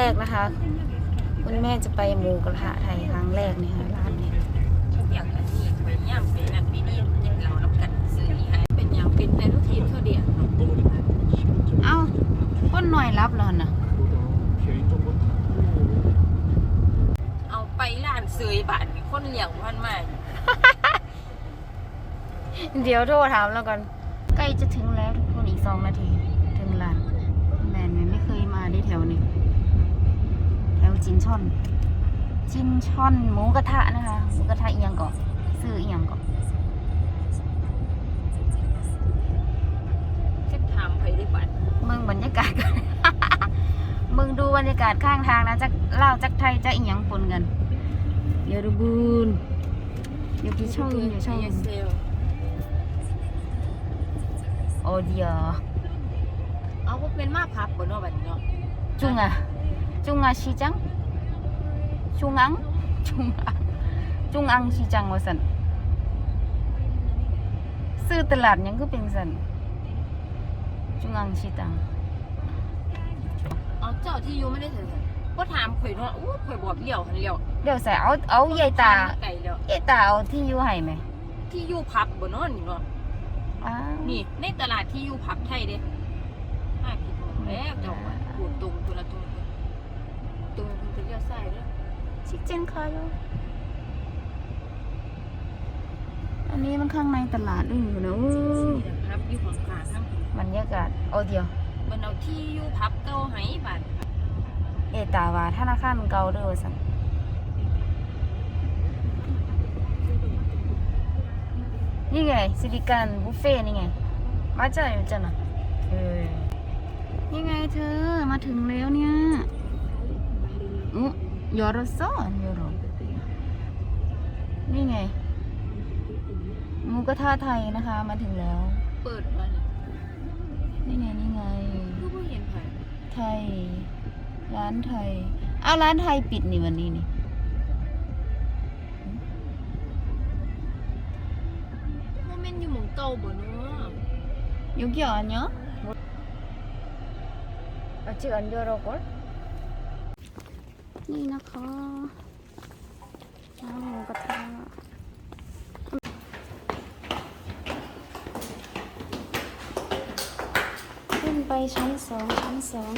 แรกนะคะ คุณแม่จะไปหมูกระทะไทยครั้งแรกเนี่ยค่ะร้านนี้ทุกอย่างอันนี้ไปย่างเป็นอันปีนี้กินเราน้ำกันซื้ออีหายเป็นอย่างเป็นแต่ทุกทีมเท่าเดียวเอ้าก้นหน่อยรับแล้วนะเอาไปร้านซื้อบาทมีคนเหลียงพันมาเดี๋ยวโทรถามแล้วกันใกล้จะถึงแล้วทุกคนอีกสองนาที ถึงร้านแมนไม่เคยมาได้แถวนี้ แถวจินช่อน จินช่อนหมูกระทะนะคะหมูกระทะเอียงก่อนซื้อเอียงก่อนจะถามไปได้บัตรมึงบรรยากาศก่อนมึงดูบรรยากาศข้างทางนะจักเล่าวจักไทยจะอีหยังปนกันเดี๋ยวดูบูนเดี๋ยวพี่ช่องเดี๋ยวช่องเซลโอเดียเอาพวกเป็นมาพับบนเนาะบัดนี้เนาะจุงอะ จุงอะ시장จุงอังจุงอังจุงอัง시장ว่าสันซื้อตลาดหยังก็เป็นสันจุงอัง시장 เอาเจ้าที่อยู่ไม่ได้ใส่ใส่ก็ถามข่อยเนาะอู้ข่อยบอกเลี้ยวหันเลี้ยว เดี๋ยวใส่เอาเอาใหญ่ตา ไก่แล้ว ใหญ่ตาเอาที่อยู่ให้ไหม ที่อยู่พับบนเนาะนี่เนาะ อ้าว นี่ในตลาดที่อยู่พับไทยเด้ห้าคิดหมดแล้วเจ้าว่าปูดตรงตัวละตรงต รงตรงจะเลี้ยวซ้ายเด้อชิคเจนคาโยอันนี้มันข้างในตลาดด้วยอยู่นะอู้นี่นะครับอยู่ของกลางทั้งบรรยากาศโอเดียวมันเอาที่อยู่พับเก่าให้บัดเอตาว่าธนาคารเก่าเด้อสันนี่ไงสิริการบุฟเฟ่ต์นี่ไง มาเจออยู่จ้ะนะเออนี่ไงเธอมาถึงแล้วเนี่ย อุ๊ยยอรซอนยอรนี่ไงหมูกระทะไทยนะคะ มาถึงแล้ว เปิดมาเนี่ย นี่ไงนี่ไง คือบ่เห็นไผ ไทย ร้านไทย เอาร้านไทยปิดนี่วันนี้นี่ โมเมนต์อยู่หม่องเก่าบ่เนาะ 여기 아니야? 아직 안 열어볼? นี่นะคะน้ำหมูกระทะขึ้นไปชั้นสองชั้นสอง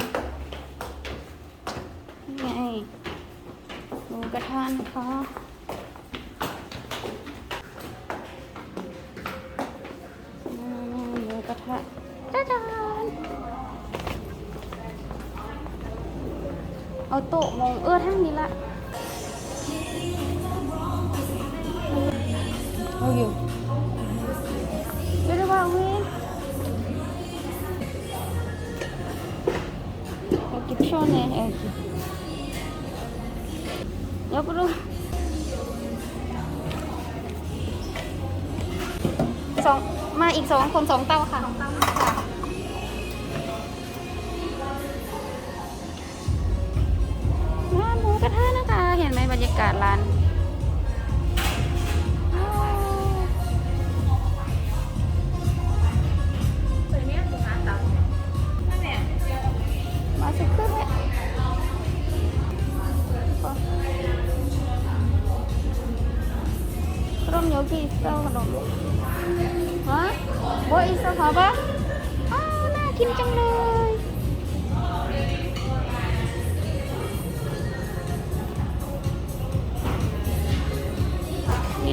นี่ไงหมูกระทะนะคะนี่หมูกระทะจ้าจานเอาโต๊ะม อทางนี้ละโอเคไม่ได้ว่าเว้ยกิบโชว์เนี่ยเองยกรู้สองมาอีกสองคนสองเตาค่ะสองเตาค่ะ ก็ได้นะคะ เห็นไหมบรรยากาศร้านมาสักครึ่งแหละร่มโยกีสเตอร์ขนมฮะโบอิสเตอร์ขอบ้าอ้าวน่ากินจังเลย น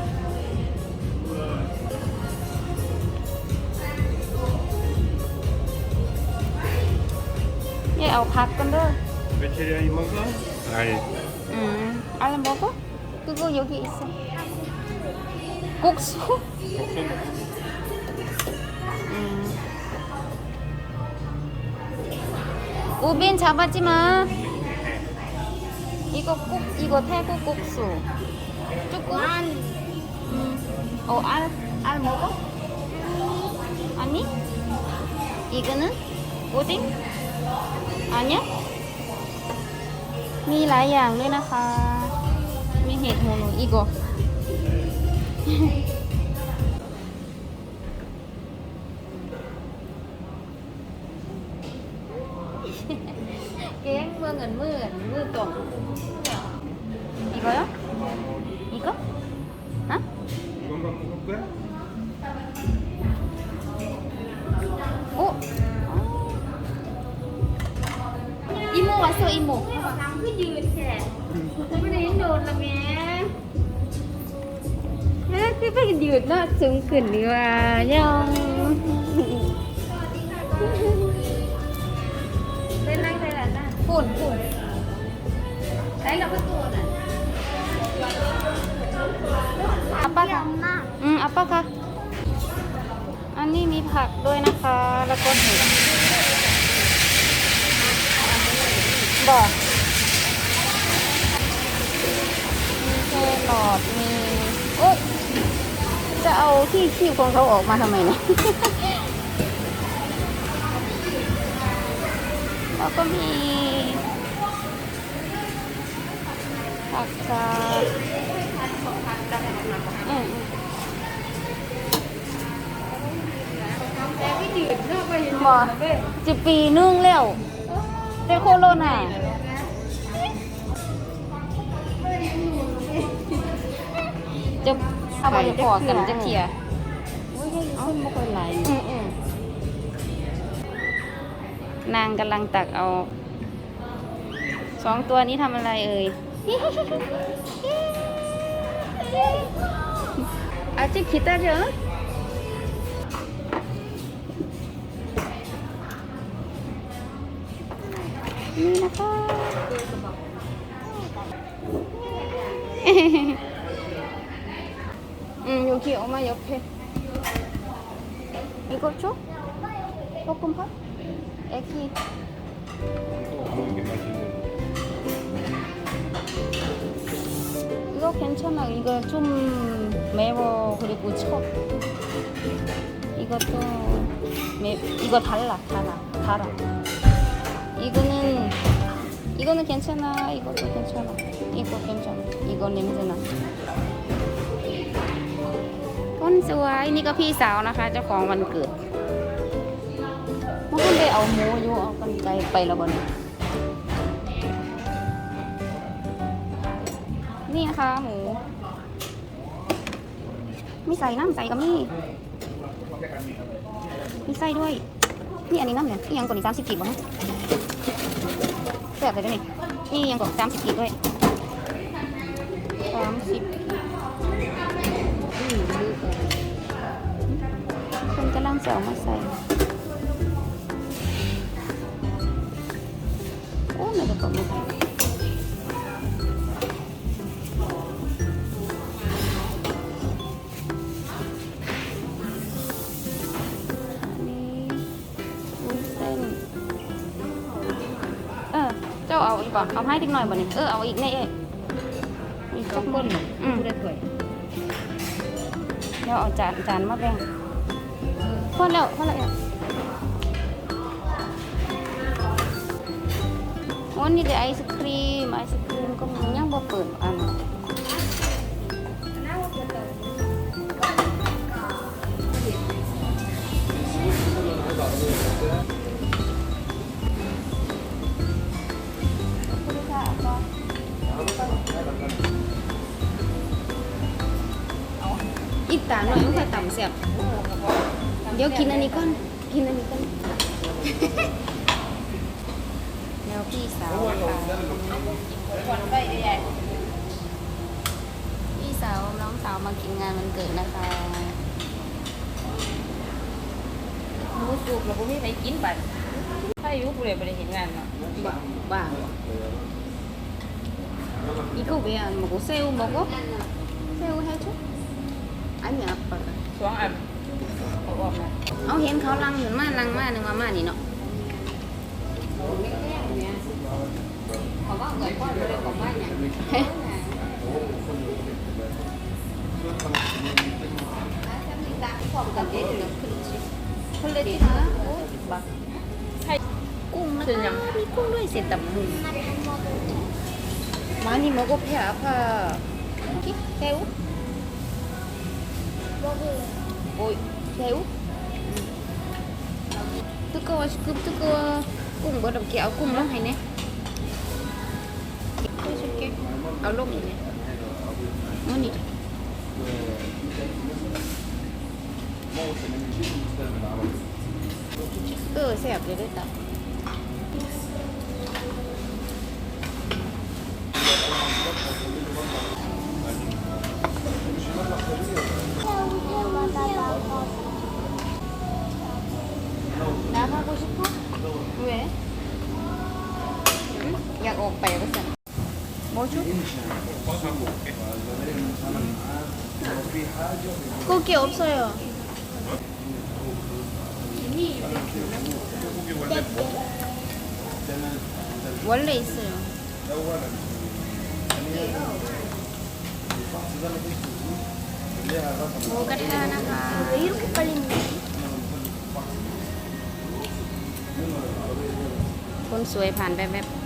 얘, 아, 바꾼다. Vegetarian you 먹어? 아니 응. 알 먹어? 그거 여기 있어. 국수? 음. 우빈 잡았지 마. 이거 국 이거 태국 국수. 조금. 음. 어, 알, 알 먹어? 아니? 이거는? 오 อันเนี้ยมีหลายอย่างด้วยนะคะ มีเห็ดหูหนูอีกอะแกงเมื่อเงินเมื่อมือกล่องอีกแล้วอีกอะฮะ โซอิโมกไม่กน้ำก็ยืนแขนไม่ได้โดนละแม่เอ้ยคือไปยืดเนาะสูงขึ้นนี่ว่าย่องเป็นนั่งใครล่ะนะปุ่นปุ่นใครกับประตูน่ะ apa คะอืม apa คะอันนี้มีผักด้วยนะคะ แล้วก็เห็ด บอกมีแครอทมีโอ๊ยจะเอาที่คีบของเขาออกมาทำไมเนี่ย แล้วก็มีผักกาดอืมแต่ไม่ยืนเนาะไปยืนๆบอกจะปีนึงแล้ว แต่โคโรนาจะเอาไปพอกันจะเทียเอาไม่ค่อยไหลอืมอืมนางกำลังตักเอา สองตัวนี้ทำอะไรเอ่ยอาจจะคิดได้เยอะ นี่นะคะ 응 여기 엄마 옆에 이거 줘? 볶음밥? 애기 먹는 게 맛있는 이거 괜찮아 이거 좀 매워 그리고 쳐 이것도 매 이거 달라 달아 달아 이거는 이거는 괜찮아 이것도 괜찮아 이거 괜찮아 이거 냄새나 คนสวยนี่ก็พี่สาวนะคะ เจ้าของวันเกิดเมื่อคืนไปเอาหมูอยู่เอากันไกลไปแล้วบนนี่นะคะหมู มีใส่น้ำใส่กับนี่มีไส้ด้วย นี่อันนี้น้ำเนี่ยนี่ยังกว่านี้สามสิบกีบบ่ฮะ แซ่บเลยด้วยนี่นี่ยังบอกสามสิบกีบด้วยสามสิบคนกำลังจะเอามาใส่โอ้ไม่ได้กดมืออั อาอีกบ่เอาให้ติ๊กหน่อยบ่เนี่ยเออเอาอีกแน่เอ้ยอีกสักคนอืมผู้ได้ถ้วยเดี๋ยวเอาจานจานมาแบ่งพอแล้วพอแล้วเนี่ยวันนี้ได้ไอศครีมไอศครีมก็ยังบ่เปิดอัน อีกตาหน่อยมันค่อยต่ำเสียบเดี๋ยวกินอันนี้ก่อน กินอันนี้ก่อน แนวพี่สาวค่ะพี่สาวน้องสาวมากินงานวันเกิดนะคะมูสุกแล้วก็มีไปกินไปถ้าอยู่กูเลยไปเห็นงานเนาะบ้าบ้าอีกกูไปอ่ยนหมูเซลบอกว่เซลให้ชุด ไอัมียาบปะคสองอันเออกมาเอาเห็นเขาลังเหมือนมาลังมากหนึ่งมามานี่เนาะเขาว่าเหมือนพ่อเลยขบ้านอย่กุ้งนะคะมีกุ้งด้วยเสียตับหมูมานี่มันก็แพ้ผ้าคิดแก้ว 뭐 새우? 뜨거워 지금 뜨거워. 꼭 어렵게. 아 꽁롱 하네. 해줄게. 알롱이네. 언니 그 새우 되겠다. 뭐죠? 고기 없어요. 원래 있어요. 뭐가 태어나가 왜 이렇게 빨리 먹지? 본 수에 반배배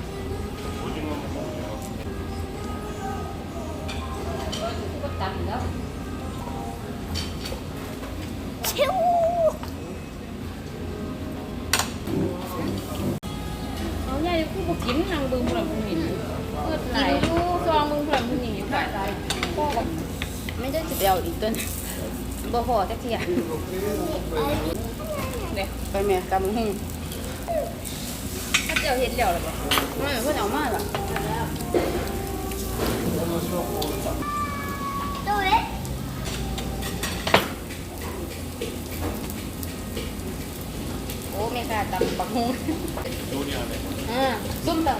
กูกินนางเบิ่งพลังพุ่งนี่เปิดไหลอยู่ซองเบิ่งพลังพุ่งนี่อยู่ค่ะพ่อกับไม่ได้จะไปเอาอีกตัวนึงบ่พอจักเที่ยเด็กไปแม่ตำหุ่งถ้าเจ้าเห็นแล้วหรือเปล่าไม่เพิ่อนเอามาล่ะ또 왜? โอ้แม่ค่ะตำบักหุ่ง 응, 쏨 땀.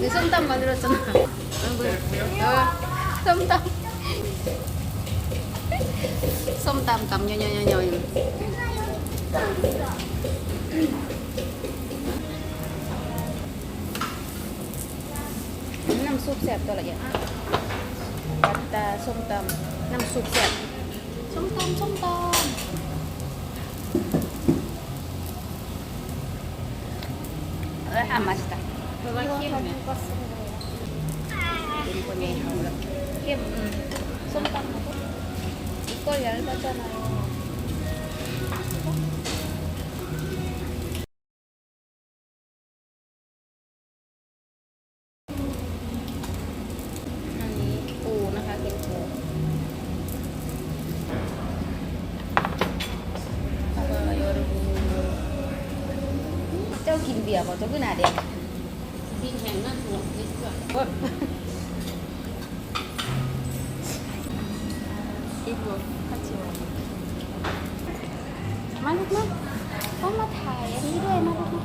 내 쏨땀 만들었잖 아. 어, 쏨 땀. 쏨땀 땀녀녀녀 녀. 음, 쑥 셉, 또 라 게. 맞 다, 쏨 땀. 남 쑥 셉. 쏨 땀, 쏨 땀. ตาส้มตำน้ำซุปแซ่บส้มตำ กินเบียร์บ่เจ้าคือหน้าแด็กินแห้งน่าสนุกที่สุดโอ๊ยอีกบ่ข้าวจีมาลูกมาต้องมาถ่ายอันนี้ด้วยมาลูกมา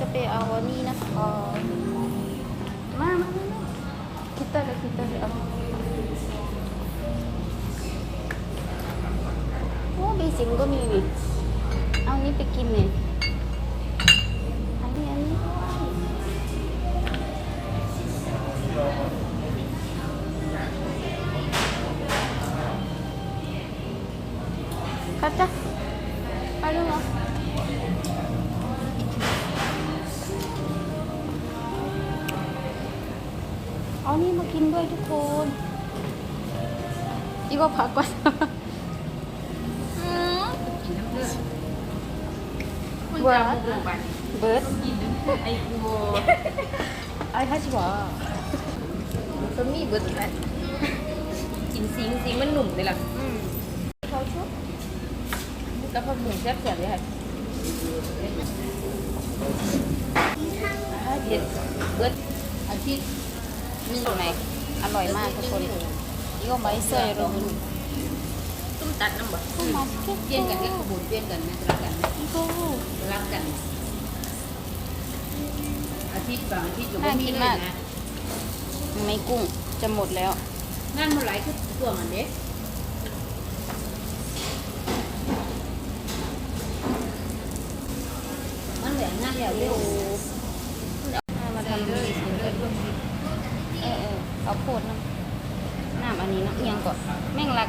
จะไปเอาอันนี้นะคะมามามา kita ada kita ada oh basic ก็มีนี่เอานี้ไปกินเนี่ย ปจ้ะไปดูเหรอเอานี่มากินด้วยทุกคนอีกก็ผักก่อนเบิร์ดเบิร์ดไอ้กูไอ้ฮัชบอก็มีเบิร์ดกินซิงซิงมันหนุ่มเลยล่ะเขาชุบ แล้วพอหมูแซ่บๆเลยค่ะเด็ดเบิดอาทิตย์มีอยู่ไหนอร่อยมากทุกคนอีก็ไม่เซยโรมันตุ้มตัดน้ำบ่ก็มาสเก็ตเปลี่ยนกันแค่ขบวนเปลี่ยนกันนะรักกันอีโก้รักกันอาทิตย์บางอาทิตย์อยู่น่าบ่มีกินเลมายกนะไม่กุ้งจะหมดแล้วงานเมื่อไหร่คือตัวมันเด้มัน แหลงงานแล้เร็วมาทำดีสิเออเออเอาโพดน้ำน้ำอันนี้น้ำเอียงก่อนแม่งรัก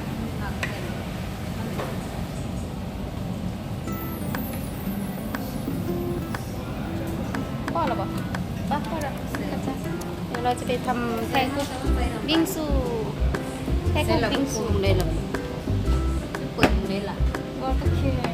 พ่อหรอปะป้าพ่อหรอเดี๋ยวเราจะไปทำแท่งกุ๊กบิงซูแท่งกุ๊กบิงซูเลยหรอเปิดเลยล่ะก็โอ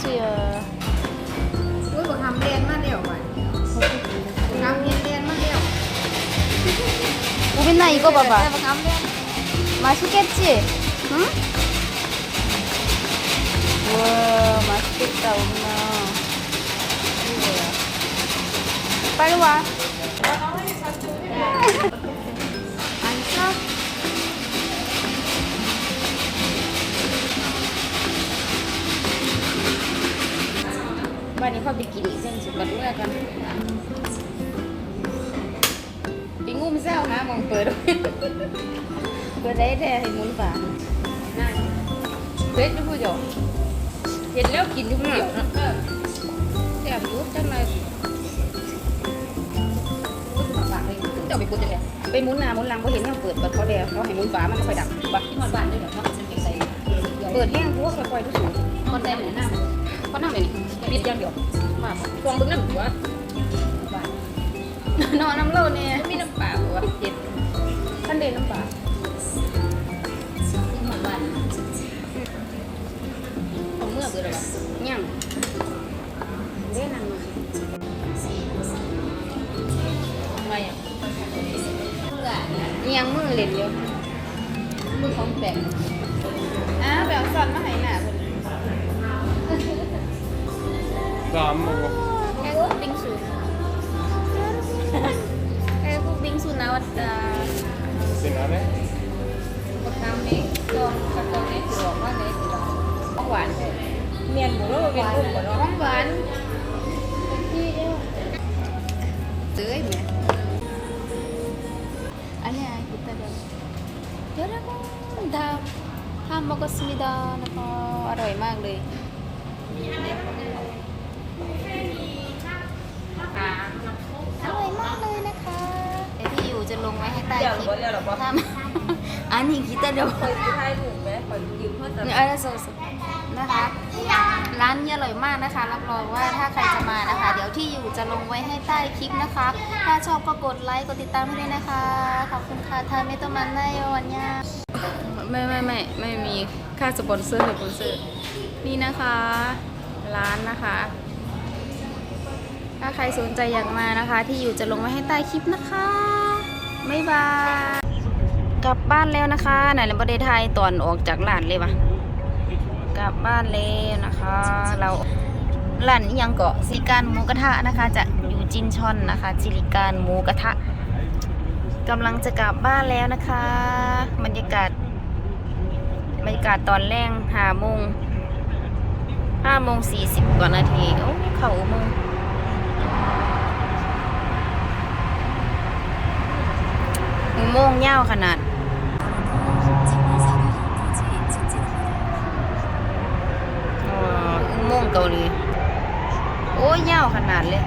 เสีย อุ้ยบอกทำเรียนมาเดียวก่อนทำเรียนเรียนมาเดียว 우빈아 이거 봐봐. แต่บอกทำเรียน 맛있겠지? 응? 우와 맛있겠다 우빈아. 이거야. 빨리 와. วันนี้พ่อไปกินอีกเส้นสุดบัดเมื่กันไปงุ้มเซร้ะมองเปิด เปิดได้แท้ให้มุนฝาน่าเบ็ดผู้ชมเห็นแล้วกินทุกเดียวนะแต่ยุบจังเลยเอาไปปุ๊บจังเลยไปมุนนามุนลังเขาเห็นเขาเปิดบัดเขาเดีวเขาให้มุนฝามันค่อยดับบัดที่มันบานด้วยเดี๋ยวเาเปิดแห้งพวกค่อยทุกสูงคนใจหน้า เขานั่งเลยนี่ปิดอย่างเดียวว่าฟองเบิ่งน้ำหัวบ้านนอนน้ำเล่าเนี่ยมีน้ำปลาบ่เฮ็ดท่านเด่นน้ำปลาที่หอดบ้านของเมื่อเบื่อแล้วยังเด่นนั่งมาทำไมอะเพื่อยังมือเล่นอยู่มือของแปลกอ้าวแบบสั่นมาให้หน้า 안 먹어. 태국 빙수. 태국 빙수 나왔다. 무슨 안 해? 다음에 또 가까운에 들어가 내 들어. 공관. 미안 물어 왜 물어? 공관. Tưới mẹ 아니야 이따가 여러분 다 밥 먹었습니다. 너무 아로이 막리. แต่เดี๋ยวเคยซื้อให้ถูกไหมขอยืมเพิ่มเติมเนี่ยอะไรสดๆนะคะ ร้านนี้อร่อยมากนะคะ รับรองว่าถ้าใครจะมานะคะ เดี๋ยวที่อยู่จะลงไว้ให้ใต้คลิปนะคะ ถ้าชอบก็กดไลค์กดติดตามให้ด้วยนะคะ ขอบคุณค่ะทาเมโตมันไนวันยาไม่ไม่ไม่ไม่มีค่าสปอนเซอร์สปอนเซอร์นี่นะคะ ร้านนะคะ ถ้าใครสนใจอยากมานะคะ ที่อยู่จะลงไว้ให้ใต้คลิปนะคะบ๊ายบาย กลับบ้านแล้วนะคะไหนเราประเทศไทยตอนออกจากร้านเลยวะกลับบ้านแล้วนะคะ เราร้านยังเกาะสิการหมูกระทะนะคะ จะอยู่จินชอนนะคะ จิริการหมูกระทะกำลังจะกลับบ้านแล้วนะคะบรรยากาศบรรยากาศตอนแรกห้าโมงห้าโมงสี่สิบกว่านาทีโอ้เข่าโมงอุโมงค์ยาวขนาด อ๋ออุโมงค์เกาหลี โอ้ยยาวขนาดเลย